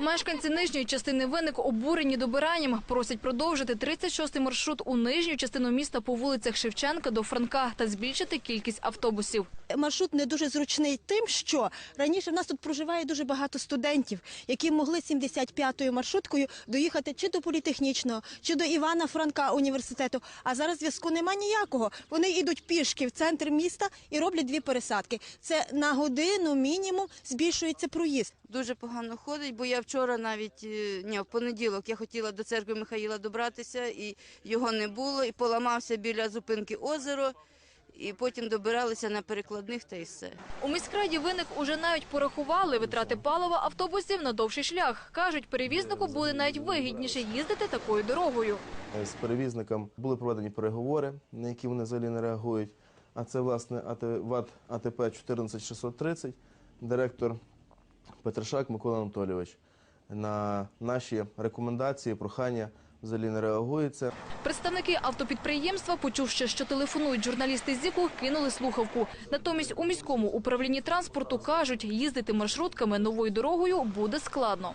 Мешканці нижньої частини виник обурені добиранням. Просять продовжити 36-й маршрут у нижню частину міста по вулицях Шевченка до Франка та збільшити кількість автобусів. Маршрут не дуже зручний тим, що раніше в нас тут проживає дуже багато студентів, які могли 75-ю маршруткою доїхати чи до політехнічного, чи до Івана Франка університету. А зараз зв'язку нема ніякого. Вони йдуть пішки в центр міста і роблять дві пересадки. Це на годину мінімум збільшується проїзд. Дуже погано ходить, бо я вчора навіть е, ні, в понеділок я хотіла до церкви Михаїла добратися, і його не було, і поламався біля зупинки озеро, і потім добиралися на перекладних та й все. У міськраді виник уже навіть порахували витрати палива автобусів на довший шлях. Кажуть, перевізнику буде навіть вигідніше їздити такою дорогою. З перевізником були проведені переговори, на які вони взагалі не реагують. А це власне ВАТ АТП 14630, директор Петришак Микола Анатолійович. На наші рекомендації, прохання взагалі не реагується. Представники автопідприємства, почувши, що телефонують журналісти з ЗІКу, кинули слухавку. Натомість у міському управлінні транспорту кажуть, їздити маршрутками новою дорогою буде складно.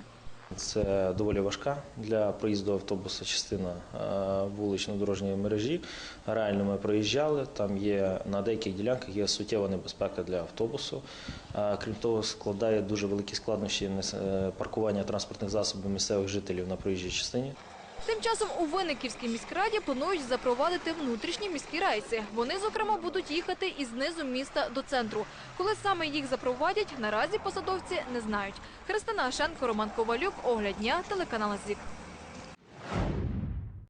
Це доволі важка для проїзду автобуса частина е, вулично-дорожньої мережі. Реально ми проїжджали. Там є на деяких ділянках є суттєва небезпека для автобусу. Е, Крім того, складає дуже великі складнощі е, паркування транспортних засобів місцевих жителів на проїжджій частині. Тим часом у Винниківській міськраді планують запровадити внутрішні міські рейси. Вони, зокрема, будуть їхати із низу міста до центру. Коли саме їх запровадять, наразі посадовці не знають. Христина Ашенко, Роман Ковалюк, Огляд дня, телеканал ЗІК.